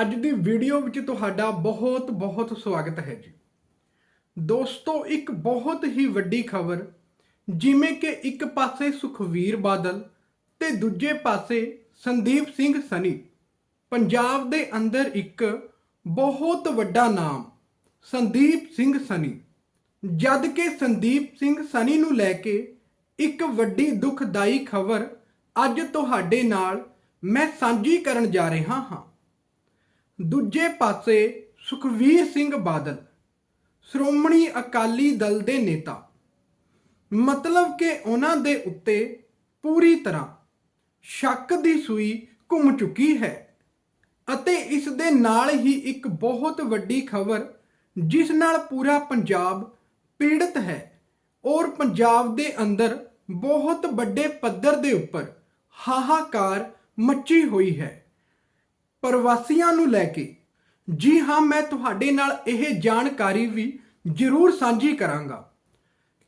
ਅੱਜ ਦੀ ਵੀਡੀਓ ਵਿੱਚ ਤੁਹਾਡਾ ਬਹੁਤ ਬਹੁਤ ਸਵਾਗਤ ਹੈ ਜੀ। ਦੋਸਤੋ, ਇੱਕ ਬਹੁਤ ਹੀ ਵੱਡੀ ਖਬਰ, ਜਿਵੇਂ ਕਿ ਇੱਕ ਪਾਸੇ ਸੁਖਵੀਰ ਬਾਦਲ ਤੇ ਦੂਜੇ ਪਾਸੇ ਸੰਦੀਪ ਸਿੰਘ ਸਨੀ, ਪੰਜਾਬ ਦੇ ਅੰਦਰ ਇੱਕ ਬਹੁਤ ਵੱਡਾ ਨਾਮ, ਸੰਦੀਪ ਸਿੰਘ ਸਨੀ। ਜਦ ਕਿ ਸੰਦੀਪ ਸਿੰਘ ਸਨੀ ਨੂੰ ਲੈ ਕੇ ਇੱਕ ਵੱਡੀ ਦੁਖਦਾਈ ਖਬਰ ਅੱਜ ਤੁਹਾਡੇ ਨਾਲ ਮੈਂ ਸਾਂਝੀ ਕਰਨ ਜਾ ਰਿਹਾ ਹਾਂ। ਦੂਜੇ ਪਾਸੇ ਸੁਖਵੀਰ ਸਿੰਘ ਬਾਦਲ, ਸ਼੍ਰੋਮਣੀ ਅਕਾਲੀ ਦਲ ਦੇ ਨੇਤਾ। ਮਤਲਬ ਕਿ ਉਹਨਾਂ ਦੇ ਉੱਤੇ ਪੂਰੀ ਤਰ੍ਹਾਂ ਸ਼ੱਕ ਦੀ ਸੂਈ ਘੁੰਮ ਚੁੱਕੀ ਹੈ ਅਤੇ ਇਸ ਦੇ ਨਾਲ ਹੀ ਇੱਕ ਬਹੁਤ ਵੱਡੀ ਖਬਰ ਜਿਸ ਨਾਲ ਪੂਰਾ ਪੰਜਾਬ ਪੀੜਤ ਹੈ ਔਰ ਪੰਜਾਬ ਦੇ ਅੰਦਰ ਬਹੁਤ ਵੱਡੇ ਪੱਧਰ ਦੇ ਉੱਪਰ ਹਾਹਾਕਾਰ ਮੱਚੀ ਹੋਈ ਹੈ। ਪ੍ਰਵਾਸੀਆਂ ਨੂੰ ਲੈ ਕੇ। ਜੀ ਹਾਂ, ਮੈਂ ਤੁਹਾਡੇ ਨਾਲ ਇਹ ਜਾਣਕਾਰੀ ਵੀ ਜ਼ਰੂਰ ਸਾਂਝੀ ਕਰਾਂਗਾ।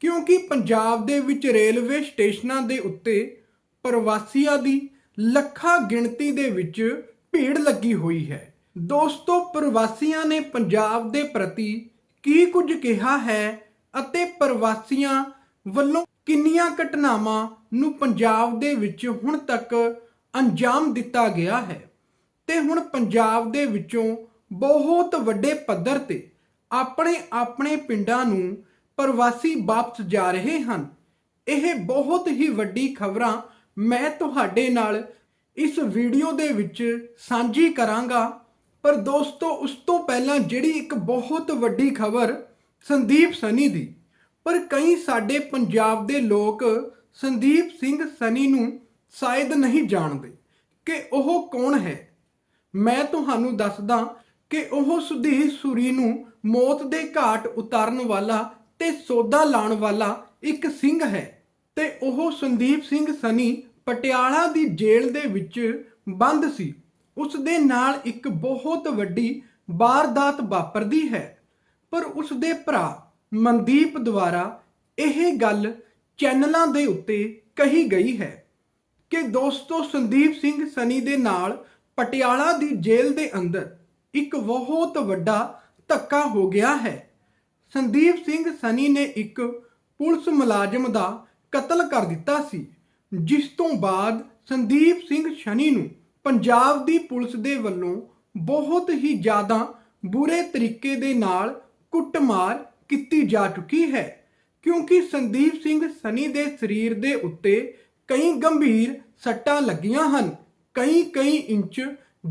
ਕਿਉਂਕਿ ਪੰਜਾਬ ਦੇ ਵਿੱਚ ਰੇਲਵੇ ਸਟੇਸ਼ਨਾਂ ਦੇ ਉੱਤੇ ਪ੍ਰਵਾਸੀਆਂ ਦੀ ਲੱਖਾਂ ਗਿਣਤੀ ਦੇ ਵਿੱਚ ਭੀੜ ਲੱਗੀ ਹੋਈ ਹੈ। ਦੋਸਤੋ, ਪ੍ਰਵਾਸੀਆਂ ਨੇ ਪੰਜਾਬ ਦੇ ਪ੍ਰਤੀ ਕੀ ਕੁਝ ਕਿਹਾ ਹੈ ਅਤੇ ਪ੍ਰਵਾਸੀਆਂ ਵੱਲੋਂ ਕਿੰਨੀਆਂ ਘਟਨਾਵਾਂ ਨੂੰ ਪੰਜਾਬ ਦੇ ਵਿੱਚ ਹੁਣ ਤੱਕ ਅੰਜਾਮ ਦਿੱਤਾ ਗਿਆ ਹੈ? ਤੇ ਹੁਣ ਪੰਜਾਬ ਦੇ ਵਿੱਚੋਂ ਬਹੁਤ ਵੱਡੇ ਪੱਧਰ ਤੇ ਆਪਣੇ ਆਪਣੇ ਪਿੰਡਾਂ ਨੂੰ ਪ੍ਰਵਾਸੀ ਵਾਪਸ ਜਾ ਰਹੇ ਹਨ। ਇਹ ਬਹੁਤ ਹੀ ਵੱਡੀ ਖਬਰਾਂ ਮੈਂ ਤੁਹਾਡੇ ਨਾਲ ਇਸ ਵੀਡੀਓ ਦੇ ਵਿੱਚ ਸਾਂਝੀ ਕਰਾਂਗਾ। ਪਰ ਦੋਸਤੋ, ਉਸ ਤੋਂ ਪਹਿਲਾਂ ਜਿਹੜੀ ਇੱਕ ਬਹੁਤ ਵੱਡੀ ਖਬਰ ਸੰਦੀਪ ਸਨੀ ਦੀ। ਪਰ ਕਈ ਸਾਡੇ ਪੰਜਾਬ ਦੇ ਲੋਕ ਸੰਦੀਪ ਸਿੰਘ ਸਨੀ ਨੂੰ ਸ਼ਾਇਦ ਨਹੀਂ ਜਾਣਦੇ ਕਿ ਉਹ ਕੌਣ ਹੈ। ਮੈਂ ਤੁਹਾਨੂੰ ਦੱਸਦਾ ਕਿ ਉਹ ਸੁਧੀਰ ਸੂਰੀ ਨੂੰ ਮੌਤ ਦੇ ਘਾਟ ਉਤਾਰਨ ਵਾਲਾ ਤੇ ਸੋਧਾ ਲਾਉਣ ਵਾਲਾ ਇੱਕ ਸਿੰਘ ਹੈ ਤੇ ਉਹ ਸੰਦੀਪ ਸਿੰਘ ਸਨੀ ਪਟਿਆਲਾ ਦੀ ਜੇਲ੍ਹ ਦੇ ਵਿੱਚ ਬੰਦ ਸੀ। ਉਸ ਦੇ ਨਾਲ ਇੱਕ ਬਹੁਤ ਵੱਡੀ ਵਾਰਦਾਤ ਵਾਪਰਦੀ ਹੈ। ਪਰ ਉਸ ਦੇ ਭਰਾ ਮਨਦੀਪ ਦੁਆਰਾ ਇਹ ਗੱਲ ਚੈਨਲਾਂ ਦੇ ਉੱਤੇ ਕਹੀ ਗਈ ਹੈ ਕਿ ਦੋਸਤੋ, ਸੰਦੀਪ ਸਿੰਘ ਸਨੀ ਦੇ ਨਾਲ ਪਟਿਆਲਾ ਦੀ ਜੇਲ੍ਹ ਦੇ ਅੰਦਰ ਇੱਕ ਬਹੁਤ ਵੱਡਾ ਧੱਕਾ ਹੋ ਗਿਆ ਹੈ। ਸੰਦੀਪ ਸਿੰਘ ਸਨੀ ਨੇ ਇੱਕ ਪੁਲਿਸ ਮੁਲਾਜ਼ਮ ਦਾ ਕਤਲ ਕਰ ਦਿੱਤਾ ਸੀ, ਜਿਸ ਤੋਂ ਬਾਅਦ ਸੰਦੀਪ ਸਿੰਘ ਸਨੀ ਨੂੰ ਪੰਜਾਬ ਦੀ ਪੁਲਿਸ ਦੇ ਵੱਲੋਂ ਬਹੁਤ ਹੀ ਜ਼ਿਆਦਾ ਬੁਰੇ ਤਰੀਕੇ ਦੇ ਨਾਲ ਕੁੱਟਮਾਰ ਕੀਤੀ ਜਾ ਚੁੱਕੀ ਹੈ, ਕਿਉਂਕਿ ਸੰਦੀਪ ਸਿੰਘ ਸਨੀ ਦੇ ਸਰੀਰ ਦੇ ਉੱਤੇ ਕਈ ਗੰਭੀਰ ਸੱਟਾਂ ਲੱਗੀਆਂ ਹਨ। ਕਈ ਕਈ ਇੰਚ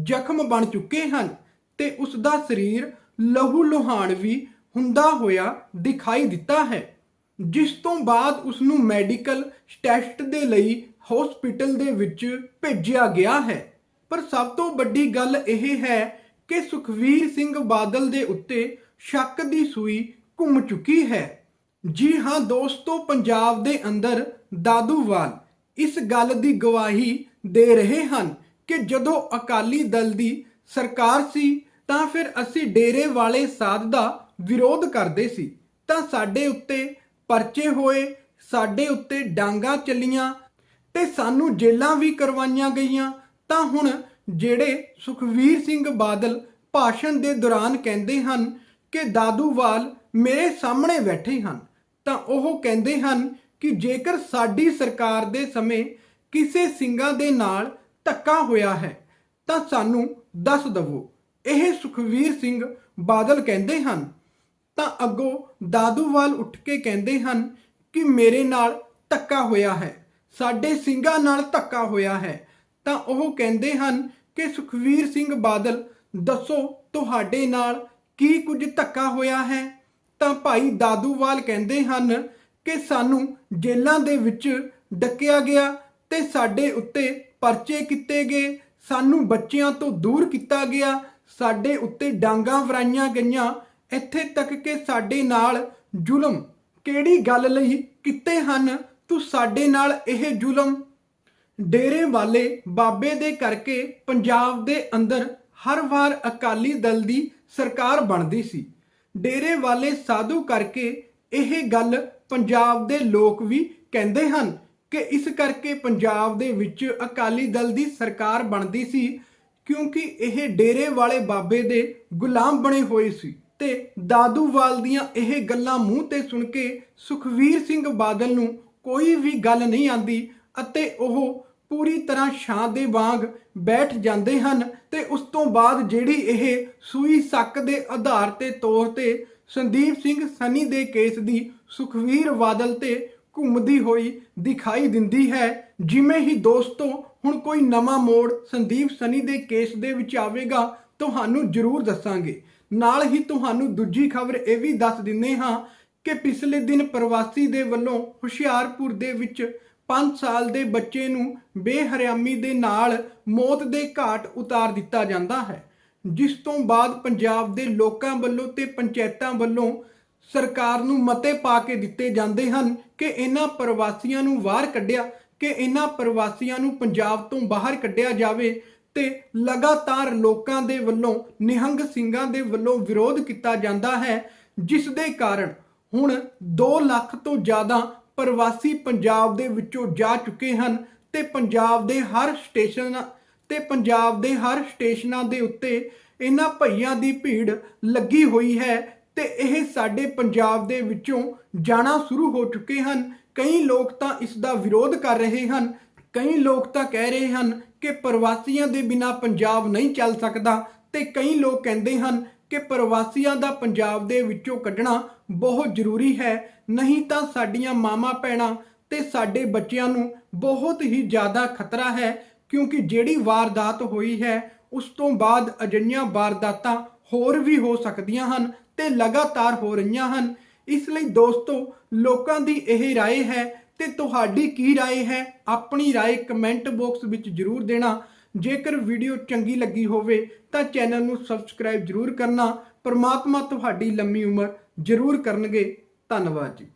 ਜ਼ਖਮ ਬਣ ਚੁੱਕੇ ਹਨ ਤੇ ਉਸ ਦਾ ਸਰੀਰ ਲਹੂ ਲੋਹਾਨ ਵੀ ਹੁੰਦਾ ਹੋਇਆ ਦਿਖਾਈ ਦਿੱਤਾ ਹੈ, ਜਿਸ ਤੋਂ ਬਾਅਦ ਉਸ ਨੂੰ ਮੈਡੀਕਲ ਟੈਸਟ ਦੇ ਲਈ ਹਸਪੀਟਲ ਦੇ ਵਿੱਚ ਭੇਜਿਆ ਗਿਆ ਹੈ। ਪਰ ਸਭ ਤੋਂ ਵੱਡੀ ਗੱਲ ਇਹ ਹੈ ਕਿ ਸੁਖਵੀਰ ਸਿੰਘ ਬਾਦਲ ਦੇ ਉੱਤੇ ਸ਼ੱਕ ਦੀ ਸੂਈ ਘੁੰਮ ਚੁੱਕੀ ਹੈ। ਜੀ ਹਾਂ ਦੋਸਤੋ, ਪੰਜਾਬ ਦੇ ਅੰਦਰ ਦਾਦੂਵਾਲ, ਇਸ ਗੱਲ ਦੀ ਗਵਾਹੀ ਦੇ ਰਹੇ ਹਨ ਕਿ ਜਦੋਂ ਅਕਾਲੀ ਦਲ ਦੀ ਸਰਕਾਰ ਸੀ, ਤਾਂ ਫਿਰ ਅਸੀਂ ਡੇਰੇ ਵਾਲੇ ਸਾਧ ਦਾ ਵਿਰੋਧ ਕਰਦੇ ਸੀ। ਤਾਂ ਸਾਡੇ ਉੱਤੇ ਪਰਚੇ ਹੋਏ, ਸਾਡੇ ਉੱਤੇ ਡਾਂਗਾ ਚੱਲੀਆਂ ਤੇ ਸਾਨੂੰ ਜੇਲਾਂ ਵੀ ਕਰਵਾਈਆਂ ਗਈਆਂ। ਤਾਂ ਹੁਣ ਜਿਹੜੇ ਸੁਖਵੀਰ ਸਿੰਘ ਬਾਦਲ ਭਾਸ਼ਣ ਦੇ ਦੌਰਾਨ ਕਹਿੰਦੇ ਹਨ ਕਿ ਦਾਦੂਵਾਲ ਮੇਰੇ ਸਾਹਮਣੇ ਬੈਠੇ ਹਨ, ਤਾਂ ਉਹ ਕਹਿੰਦੇ ਹਨ ਕਿ ਜੇਕਰ ਸਾਡੀ ਸਰਕਾਰ ਦੇ ਸਮੇਂ ਕਿਸੇ ਸਿੰਘਾਂ ਦੇ ਨਾਲ ਧੱਕਾ ਹੋਇਆ ਹੈ, ਤਾਂ ਸਾਨੂੰ ਦੱਸ ਦਵੋ, ਇਹ ਸੁਖਵੀਰ ਸਿੰਘ ਬਾਦਲ ਕਹਿੰਦੇ ਹਨ? ਤਾਂ ਅੱਗੋਂ ਦਾਦੂਵਾਲ ਉੱਠ ਕੇ ਕਹਿੰਦੇ ਹਨ ਕਿ ਮੇਰੇ ਨਾਲ ਧੱਕਾ ਹੋਇਆ ਹੈ, ਸਾਡੇ ਸਿੰਘਾਂ ਨਾਲ ਧੱਕਾ ਹੋਇਆ ਹੈ। ਤਾਂ ਉਹ ਕਹਿੰਦੇ ਹਨ ਕਿ ਸੁਖਵੀਰ ਸਿੰਘ ਬਾਦਲ, ਦੱਸੋ ਤੁਹਾਡੇ ਨਾਲ ਕੀ ਕੁਝ ਧੱਕਾ ਹੋਇਆ ਹੈ? ਤਾਂ ਭਾਈ ਦਾਦੂਵਾਲ ਕਹਿੰਦੇ ਹਨ ਕਿ ਸਾਨੂੰ ਜੇਲ੍ਹਾਂ ਦੇ ਵਿੱਚ ਡੱਕਿਆ ਗਿਆ ਤੇ ਸਾਡੇ ਉੱਤੇ ਪਰਚੇ ਕੀਤੇ ਗਏ। ਸਾਨੂੰ ਬੱਚਿਆਂ ਤੋਂ ਦੂਰ ਕੀਤਾ ਗਿਆ। ਸਾਡੇ ਉੱਤੇ ਡਾਂਗਾ ਵਰਾਈਆਂ ਗਈਆਂ। ਇੱਥੇ ਤੱਕ ਕਿ ਸਾਡੇ ਨਾਲ ਜ਼ੁਲਮ। ਕਿਹੜੀ ਗੱਲ ਲਈ ਕੀਤੇ ਹਨ? ਤੂੰ ਸਾਡੇ ਨਾਲ ਇਹ ਜ਼ੁਲਮ? ਡੇਰੇ ਵਾਲੇ ਬਾਬੇ ਦੇ ਕਰਕੇ ਪੰਜਾਬ ਦੇ ਅੰਦਰ ਹਰ ਵਾਰ ਅਕਾਲੀ ਦਲ ਦੀ ਸਰਕਾਰ ਬਣਦੀ ਸੀ। ਡੇਰੇ ਵਾਲੇ ਸਾਧੂ ਕਰਕੇ ਇਹ ਗੱਲ ਪੰਜਾਬ ਦੇ ਲੋਕ ਵੀ ਕਹਿੰਦੇ ਹਨ। ਕਿ ਇਸ ਕਰਕੇ ਪੰਜਾਬ ਦੇ ਵਿੱਚ ਅਕਾਲੀ ਦਲ ਦੀ ਸਰਕਾਰ ਬਣਦੀ ਸੀ, ਕਿਉਂਕਿ ਇਹ ਡੇਰੇ ਵਾਲੇ ਬਾਬੇ ਦੇ ਗੁਲਾਮ ਬਣੇ ਹੋਏ ਸੀ। ਤੇ ਦਾਦੂਵਾਲ ਦੀਆਂ ਇਹ ਗੱਲਾਂ ਮੂੰਹ ਤੇ ਸੁਣ ਕੇ ਸੁਖਵੀਰ ਸਿੰਘ ਬਾਦਲ ਨੂੰ ਕੋਈ ਵੀ ਗੱਲ ਨਹੀਂ ਆਂਦੀ ਅਤੇ ਉਹ ਪੂਰੀ ਤਰ੍ਹਾਂ ਛਾਂ ਦੇ ਵਾਂਗ ਬੈਠ ਜਾਂਦੇ ਹਨ ਤੇ ਉਸ ਤੋਂ ਬਾਅਦ ਜਿਹੜੀ ਇਹ ਸੂਈ ਸੱਕ ਦੇ ਆਧਾਰ ਤੇ ਤੌਰ ਤੇ ਸੰਦੀਪ ਸਿੰਘ ਸਨੀ ਦੇ ਕੇਸ ਦੀ ਸੁਖਵੀਰ ਬਾਦਲ ਤੇ ਘੁੰਮਦੀ ਹੋਈ ਦਿਖਾਈ ਦਿੰਦੀ ਹੈ। ਜਿਵੇਂ ਹੀ ਦੋਸਤੋ, ਹੁਣ ਕੋਈ ਨਵਾਂ ਮੋੜ ਸੰਦੀਪ ਸਨੀ ਦੇ ਕੇਸ ਦੇ ਵਿੱਚ ਆਵੇਗਾ, ਤੁਹਾਨੂੰ ਜ਼ਰੂਰ ਦੱਸਾਂਗੇ। ਨਾਲ ਹੀ ਤੁਹਾਨੂੰ ਦੂਜੀ ਖਬਰ ਇਹ ਵੀ ਦੱਸ ਦਿੰਦੇ ਹਾਂ ਕਿ ਪਿਛਲੇ ਦਿਨ ਪ੍ਰਵਾਸੀ ਦੇ ਵੱਲੋਂ ਹੁਸ਼ਿਆਰਪੁਰ ਦੇ ਵਿੱਚ 5 ਸਾਲ ਦੇ ਬੱਚੇ ਨੂੰ ਬੇਹਰਿਆਮੀ ਦੇ ਨਾਲ ਮੌਤ ਦੇ ਘਾਟ ਉਤਾਰ ਦਿੱਤਾ ਜਾਂਦਾ ਹੈ। ਜਿਸ ਤੋਂ ਬਾਅਦ ਪੰਜਾਬ ਦੇ ਲੋਕਾਂ ਵੱਲੋਂ ਤੇ ਪੰਚਾਇਤਾਂ ਵੱਲੋਂ ਸਰਕਾਰ ਨੂੰ ਮਤੇ ਪਾ ਕੇ ਦਿੱਤੇ ਜਾਂਦੇ ਹਨ ਕਿ ਇਹਨਾਂ ਪ੍ਰਵਾਸੀਆਂ ਨੂੰ ਬਾਹਰ ਕੱਢਿਆ, ਕਿ ਇਹਨਾਂ ਪ੍ਰਵਾਸੀਆਂ ਨੂੰ ਪੰਜਾਬ ਤੋਂ ਬਾਹਰ ਕੱਢਿਆ ਜਾਵੇ ਤੇ ਲਗਾਤਾਰ ਲੋਕਾਂ ਦੇ ਵੱਲੋਂ, ਨਿਹੰਗ ਸਿੰਘਾਂ ਦੇ ਵੱਲੋਂ ਵਿਰੋਧ ਕੀਤਾ ਜਾਂਦਾ ਹੈ, ਜਿਸ ਦੇ ਕਾਰਨ ਹੁਣ 2 ਲੱਖ ਤੋਂ ਜ਼ਿਆਦਾ ਪ੍ਰਵਾਸੀ ਪੰਜਾਬ ਦੇ ਵਿੱਚੋਂ ਜਾ ਚੁੱਕੇ ਹਨ ਤੇ ਪੰਜਾਬ ਦੇ ਹਰ ਸਟੇਸ਼ਨ, ਤੇ ਪੰਜਾਬ ਦੇ ਹਰ ਸਟੇਸ਼ਨਾਂ ਦੇ ਉੱਤੇ ਇਹਨਾਂ ਭਈਆਂ ਦੀ ਭੀੜ ਲੱਗੀ ਹੋਈ ਹੈ ਤੇ ਇਹ ਸਾਡੇ ਪੰਜਾਬ ਦੇ ਵਿੱਚੋਂ ਜਾਣਾ ਸ਼ੁਰੂ ਹੋ ਚੁੱਕੇ ਹਨ। ਕਈ ਲੋਕ ਤਾਂ ਇਸ ਦਾ ਵਿਰੋਧ ਕਰ ਰਹੇ ਹਨ। ਕਈ ਲੋਕ ਤਾਂ ਕਹਿ ਰਹੇ ਹਨ ਕਿ ਪ੍ਰਵਾਸੀਆਂ ਦੇ ਬਿਨਾ ਪੰਜਾਬ ਨਹੀਂ ਚੱਲ ਸਕਦਾ ਤੇ ਕਈ ਲੋਕ ਕਹਿੰਦੇ ਹਨ ਕਿ ਪ੍ਰਵਾਸੀਆਂ ਦਾ ਪੰਜਾਬ ਦੇ ਵਿੱਚੋਂ ਕੱਢਣਾ ਬਹੁਤ ਜ਼ਰੂਰੀ ਹੈ। ਨਹੀਂ ਤਾਂ ਸਾਡੀਆਂ ਮਾਮਾ ਭੈਣਾਂ ਤੇ ਸਾਡੇ ਬੱਚਿਆਂ ਨੂੰ ਬਹੁਤ ਹੀ ਜ਼ਿਆਦਾ ਖਤਰਾ ਹੈ ਕਿਉਂਕਿ ਜਿਹੜੀ ਵਾਰਦਾਤ ਹੋਈ ਹੈ, ਉਸ ਤੋਂ ਬਾਅਦ ਅਜਿਹੀਆਂ ਵਾਰਦਾਤਾਂ ਹੋਰ ਵੀ ਹੋ ਸਕਦੀਆਂ ਹਨ ਤੇ ਲਗਾਤਾਰ ਹੋ ਰਹੀਆਂ ਹਨ ਇਸ ਲਈ ਦੋਸਤੋ ਲੋਕਾਂ ਦੀ ਇਹ رائے ਹੈ ਤੇ ਤੁਹਾਡੀ ਕੀ رائے ਹੈ ਆਪਣੀ رائے ਕਮੈਂਟ ਬਾਕਸ ਵਿੱਚ ਜਰੂਰ ਦੇਣਾ ਜੇਕਰ ਵੀਡੀਓ ਚੰਗੀ ਲੱਗੀ ਹੋਵੇ ਤਾਂ ਚੈਨਲ ਨੂੰ ਸਬਸਕ੍ਰਾਈਬ ਜਰੂਰ ਕਰਨਾ ਪਰਮਾਤਮਾ ਤੁਹਾਡੀ ਲੰਮੀ ਉਮਰ ਜਰੂਰ ਕਰਨਗੇ ਧੰਨਵਾਦ ਜੀ